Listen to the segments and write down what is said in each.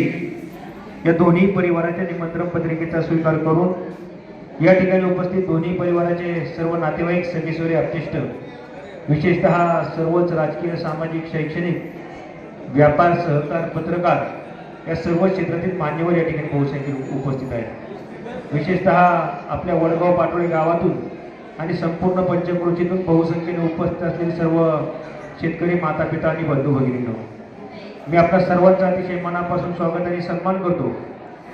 या दोन्ही परिवाराच्या निमंत्रण पत्रिकेचा स्वीकार करून या ठिकाणी उपस्थित दोन्ही परिवाराचे सर्व नातेवाईक सगेश्वरी अप्तिष्ट विशेषतः सर्वच राजकीय सामाजिक शैक्षणिक व्यापार सहकार पत्रकार या सर्व क्षेत्रातील मान्यवर या ठिकाणी पोहोचण्याची उपस्थित आहेत. विशेषतः आपल्या वडगाव पाटोळे गावातून आणि संपूर्ण पंचकृतीतून बहुसंख्येने उपस्थित असलेले सर्व शेतकरी माता पिता आणि बंधू भगिनींनो. मी आपल्या सर्वांचं अतिशय मनापासून स्वागत आणि सन्मान करतो.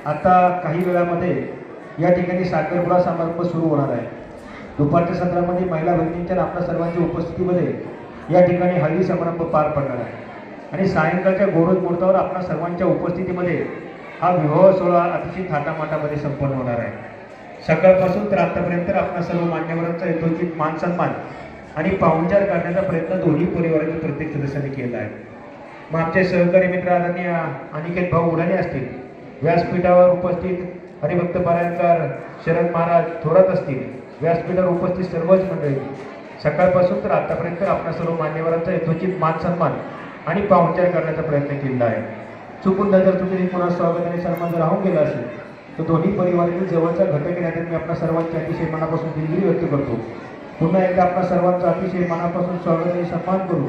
आता काही वेळामध्ये या ठिकाणी साखरपुडा समारंभ सुरू होणार आहे. दुपारच्या सत्रामध्ये महिला भगिनींच्या आपल्या सर्वांच्या उपस्थितीमध्ये या ठिकाणी हळदी समारंभ पार पडणार आहे. आणि सायंकाळच्या गोरज मुहूर्तावर आपल्या सर्वांच्या उपस्थितीमध्ये हा विवाह सोहळा अतिशय थाटामाटामध्ये संपन्न होणार आहे. सकाळपासून तर आतापर्यंत आपल्या सर्व मान्यवरांचा यथोचित मान सन्मान आणि पाहुणचार करण्याचा प्रयत्न दोन्ही परिवारातील प्रत्येक सदस्यांनी केला आहे. मग आमचे सहकारी मित्र आदरणीय अनिकेत भाऊ उडाणे असतील. व्यासपीठावर उपस्थित हरिभक्त पारायणकर शरद महाराज थोरात असतील. व्यासपीठावर उपस्थित सर्वच मंडळी. सकाळपासून तर आतापर्यंत आपल्या सर्व मान्यवरांचा यथोचित मान सन्मान आणि पाहुणचार करण्याचा प्रयत्न केला आहे. चुकून नजर तुम्ही पुन्हा स्वागत आणि सन्मान जर राहून गेला असेल तर दोन्ही परिवारातील जवळचा घटक नात्यात मी आपल्या सर्वांच्या अतिशय मनापासून दिलगिरी व्यक्त करतो. पुन्हा एकदा आपल्या सर्वांचं अतिशय मनापासून स्वागत आणि सन्मान करू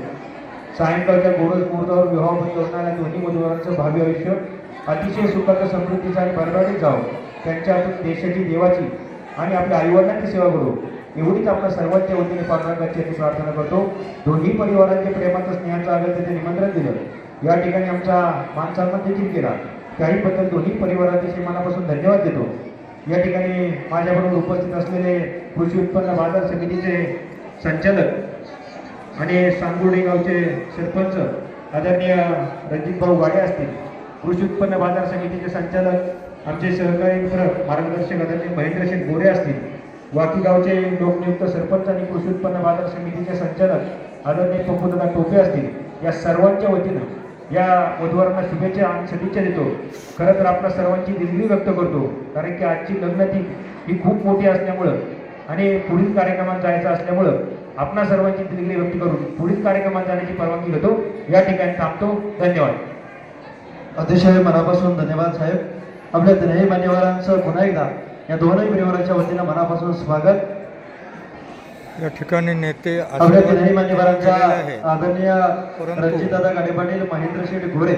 सायंकाळच्या गोरज मुहूर्तावर विवाहबद्ध असणाऱ्या दोन्ही उमेदवारांचं भावी आयुष्य अतिशय सुखाचं समृद्धीचं आणि भरभराटीत जावं त्यांच्या देशाची देवाची आणि आपल्या आईवडिलांची सेवा करू। एवढीच आपल्या सर्वांच्या वतीने पांडुरंगाची याची प्रार्थना करतो। दोन्ही परिवारांच्या प्रेमाचं स्नेहाचं आलं त्याचे निमंत्रण दिलं। या ठिकाणी आमचा मान सन्मान देखील केला। त्याहीबद्दल दोन्ही परिवाराचे मनापासून धन्यवाद देतो। या ठिकाणी माझ्याबरोबर उपस्थित असलेले कृषी उत्पन्न बाजार समितीचे संचालक आणि सांगोडे गावचे सरपंच आदरणीय रणजितभाऊ वाडे गाडे असतील कृषी उत्पन्न बाजार समितीचे संचालक आमचे सहकारी मित्र मार्गदर्शक आदरणीय महेंद्र गोरे असतील वाकी गावचे लोकनियुक्त सरपंच आणि कृषी उत्पन्न बाजार समितीचे संचालक आदरणीय पप्पूदादा टोपे असतील या सर्वांच्या वतीनं या वधूवरांना शुभेच्छा आणि सदिच्छा देतो. खरं तर आपल्या सर्वांची दिलगिरी व्यक्त करतो कारण की आजची लग्नती ही खूप मोठी असल्यामुळं आणि पुढील कार्यक्रमात जायचं असल्यामुळं आपणा सर्वांची दिलगिरी व्यक्त करून पुढील कार्यक्रमात जाण्याची परवानगी घेतो. या ठिकाणी थांबतो. धन्यवाद. अतिशय मनापासून धन्यवाद साहेब. आपल्या तिन्ही मान्यवरांचं पुन्हा एकदा या दोनही परिवाराच्या वतीनं मनापासून स्वागत. या ठिकाणी नेते आपल्या तिन्ही मान्यवरांच्या. आदरणीय रणजितदादा गाडे पाटील महेंद्र शेठ घोरे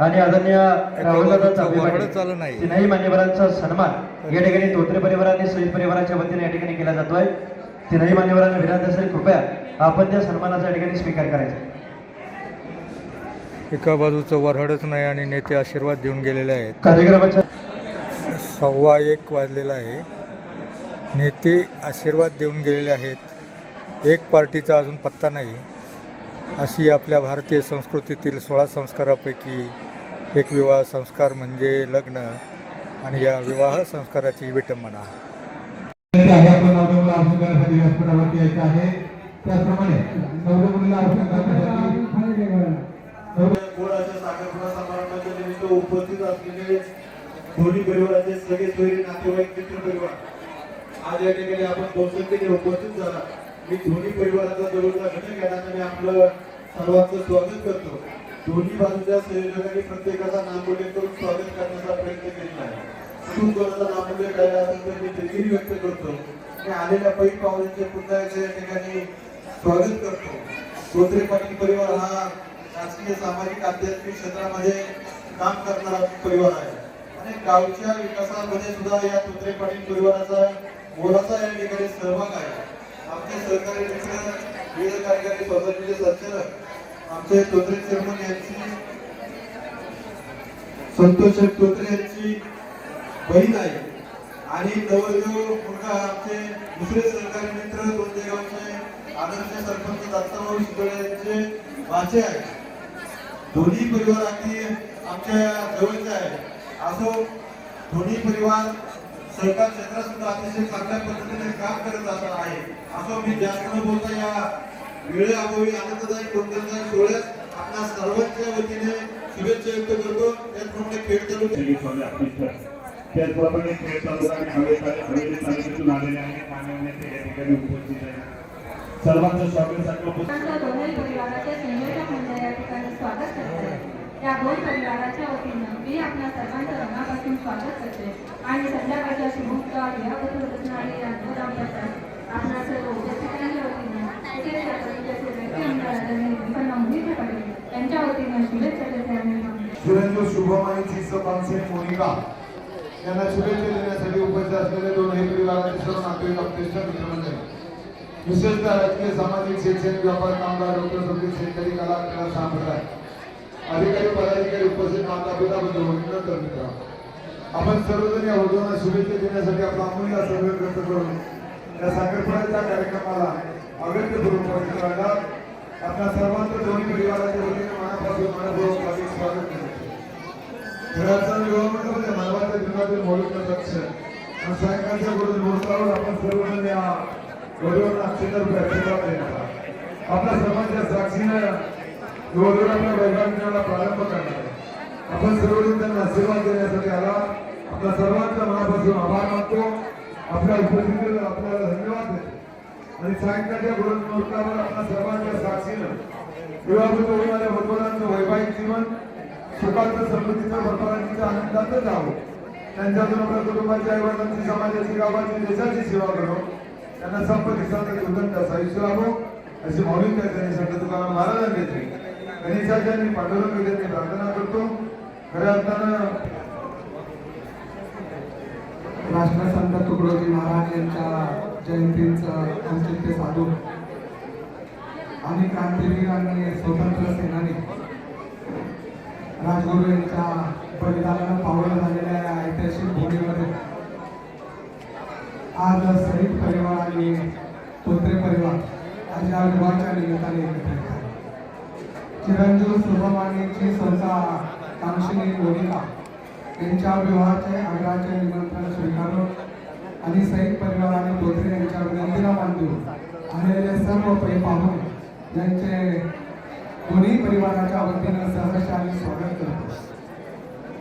आणि आदरणीय राहुलदादा चालू नाही. तिन्ही मान्यवरांचा सन्मान या ठिकाणी धोत्रे परिवार आणि सहित परिवाराच्या वतीने या ठिकाणी केला जातोय. तिन्ही मान्यवरांना विनंती असेल कृपया आपण त्या सन्मानाचा या ठिकाणी स्वीकार करायचा. एका बाजूचं वरहडच नाही आणि नेते आशीर्वाद देऊन गेलेले आहेत. कार्यक्रमाच्या सव्वा एक वाजलेला आहे. नेते आशीर्वाद देऊन गेलेले आहेत. एक पार्टीचा अजून पत्ता नाही. अशी आपल्या भारतीय संस्कृतीतील सोळा संस्कारापैकी एक विवाह संस्कार म्हणजे लग्न आणि या विवाह संस्काराची विटंबना. आहे आपण करण्यासाठी व्यासपीठावरती यायचं आहे. त्याचप्रमाणे करण्यासाठी साखरपुडा समारंभाच्या निमित्त उपस्थित असलेले दोन्ही परिवाराचे सगळे सोयरे नातेवाईक मित्र परिवार. आज या ठिकाणी आपण बहुसंख्येने उपस्थित झाला. मी दोन्ही परिवाराचा जवळचा घटक घेण्याचं मी आपलं सर्वांचं स्वागत करतो. दोन्ही बाजूच्या संयोजकांनी प्रत्येकाचा नामोल्लेख करून स्वागत करण्याचा प्रयत्न केलेला आहे. कुठून कोणाचा नामोल्लेख करायला असेल तर मी दिलगिरी व्यक्त करतो मी आलेल्या पै पाहुण्यांचे पुन्हा एकदा या ठिकाणी स्वागत करतो सोत्रे पाटील परिवार हा राजकीय सामाजिक आध्यात्मिक क्षेत्रामध्ये काम करणारा परिवार आहे आणि गावच्या विकासामध्ये सुद्धा या सोत्रे पाटील परिवाराचा मोलाचा या ठिकाणी सहभाग आहे आमचे सहकारी मित्र विविध कार्यकारी सोसायटीचे संचालक आमचे तोत्रे चेअरमन यांची संतोष तोत्रे यांची बहीण आहे. आणि जवळजवळ मुलगा आमचे दुसरे सरकारी मित्र दोनचे गावचे आदर्श सरपंच दत्ताभाऊ शिंदोळे यांचे वाचे आहे. दोन्ही परिवार अगदी आमच्या जवळचे आहे. असो दोन्ही परिवार सरकार क्षेत्रात सुद्धा अतिशय चांगल्या पद्धतीने काम करत असणार आहे. असो मी जास्त न बोलता या वेळेअभावी आनंददायी कोणत्याही सोहळ्यात आपल्या सर्वांच्या वतीने शुभेच्छा व्यक्त करतो. त्याचप्रमाणे खेळ चालू त्याचप्रमाणे खेळ तालुका आणि हवेली हवेली तालुक्यातून आलेले या ठिकाणी उपस्थित आहेत सर्वांचं स्वागत आमच्या दोन्ही संयोजक या ठिकाणी स्वागत करत. आहे या दोन परिवाराच्या वतीनं मी आपल्या सर्वांचं मनापासून स्वागत करते. आणि संध्याकाळच्या बसणारे या दाम्पत्यास आपल्या सर्व उपस्थितांच्या वतीनं तसेच या कवितेचे व्यक्ती आमदार विपन्न मोहिते पाटील यांच्या वतीनं शुभेच्छा देते आणि शुभम आणि पानसेन मोनिका. त्यांना शुभेच्छा देण्यासाठी उपस्थित असलेले दोनही परिवाराचे सर्व नातेवाईक अपतेष्ट मित्रमंडळी विशेषतः राजकीय सामाजिक शैक्षणिक व्यापार कामगार डॉक्टर संगीत शेतकरी कला क्रीडा संप्रदाय. अधिकारी पदाधिकारी उपस्थित माता पिता बंधू नंतर मित्र आपण सर्वजण या उद्योगांना शुभेच्छा देण्यासाठी आपला अमूल्य असा वेळ व्यक्त करून या साखरपुड्याच्या कार्यक्रमाला अगत्य करून राहिला आपल्या सर्वांचं दोन्ही परिवार वतीने मनापासून मनपूर्वक हार्दिक स्वागत करतो घराचा विवाह मंडप म्हणजे मानवाच्या जीवनातील मौलिक लक्ष आणि सायंकाळच्या गुरु मुहूर्तावर आपण सर्वजण या वधूंना अक्षर प्रतिसाद देणार आपल्या समाजच्या साक्षीनं वधूला आपल्या वैभाग्याला प्रारंभ करणार आपण सर्वजण त्यांना आशीर्वाद देण्यासाठी आला. आपला सर्वांचा मनापासून आभार मानतो. आपल्या उपस्थितीला आपल्याला धन्यवाद देतो. आणि सायंकाळच्या गुरु मुहूर्तावर आपल्या सर्वांच्या साक्षीनं विवाहित होणाऱ्या वधूवरांचं वैवाहिक जीवन सुखाचं समृद्धीचं भरभराटीचं आनंदाचं जावं. त्यांच्यातून आपल्या कुटुंबाच्या आईवडिलांची समाजाची गावाची देशाची सेवा करो. त्यांना संपत्ती संत उदंड आयुष्य लाभो अशी मौलिक त्यांनी संत तुकाराम महाराजांनी घेतली. गणेशाच्या आणि पांडुरंग विद्यार्थी प्रार्थना करतो. खऱ्या अर्थानं राष्ट्रसंत तुकडोजी महाराज यांच्या जयंतीचं औचित्य साधून आणि क्रांतीवीर आणि स्वतंत्र सेनानी राजगुरू यांच्या बलिदानानं पावलं झालेल्या या ऐतिहासिक भूमीमध्ये आज सैनिक परिवार आणि तोत्रे परिवार आज या विभागाच्या निमित्ताने एकत्र चिरंजीव सुभमानीची संस्था कांक्षिणी मोनिका यांच्या विवाहाचे आग्रहाचे निमंत्रण स्वीकारून आणि सैनिक परिवार आणि धोत्रे यांच्या विनंतीला मान देऊन आलेले सर्व पै पाहून यांचे दोन्ही परिवाराच्या वतीनं सहर्ष आणि स्वागत करतो.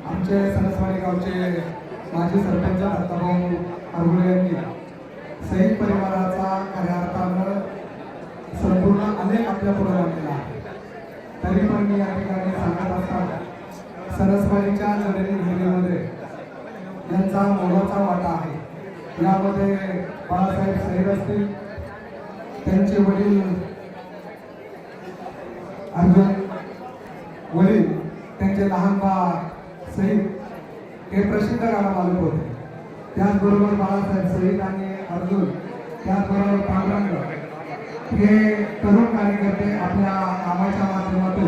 आमचे सणसवाडी गावचे माजी सरपंच दत्ताभाऊ अरगुळे यांनी सैनिक परिवाराचा खऱ्या अर्थानं संपूर्ण अनेक आपल्या पुढे आणलेला आहे तरी पण मी या ठिकाणी सांगत असताना सरस्वतीच्या जननी भूमीमध्ये यांचा मोलाचा वाटा आहे. यामध्ये बाळासाहेब सैद असतील त्यांचे वडील अर्जुन वडील त्यांचे लहान बा सईद हे प्रसिद्ध गाणं मालक होते. त्याचबरोबर बाळासाहेब सईद आणि अर्जुन त्याचबरोबर पांडुरंग हे तरुण कार्यकर्ते आपल्या कामाच्या माध्यमातून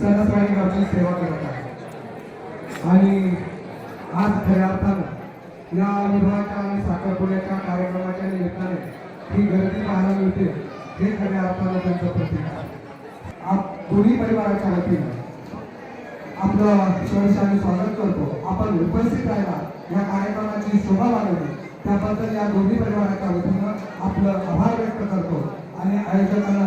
सरस्वाडी गावची सेवा करत आहेत. आणि आज खऱ्या अर्थानं या विभागाच्या आणि साखरपुड्याच्या कार्यक्रमाच्या निमित्ताने ही गर्दी पाहायला मिळते हे खऱ्या अर्थानं त्यांचं प्रतीक आहे. आप दोन्ही परिवाराच्या वतीनं आपलं सहर्ष स्वागत करतो. आपण उपस्थित राहिला या कार्यक्रमाची शोभा वाढवली. त्याबद्दल या दोन्ही परिवाराच्या वतीनं आपलं आभार व्यक्त करतो आणि आयोजकांना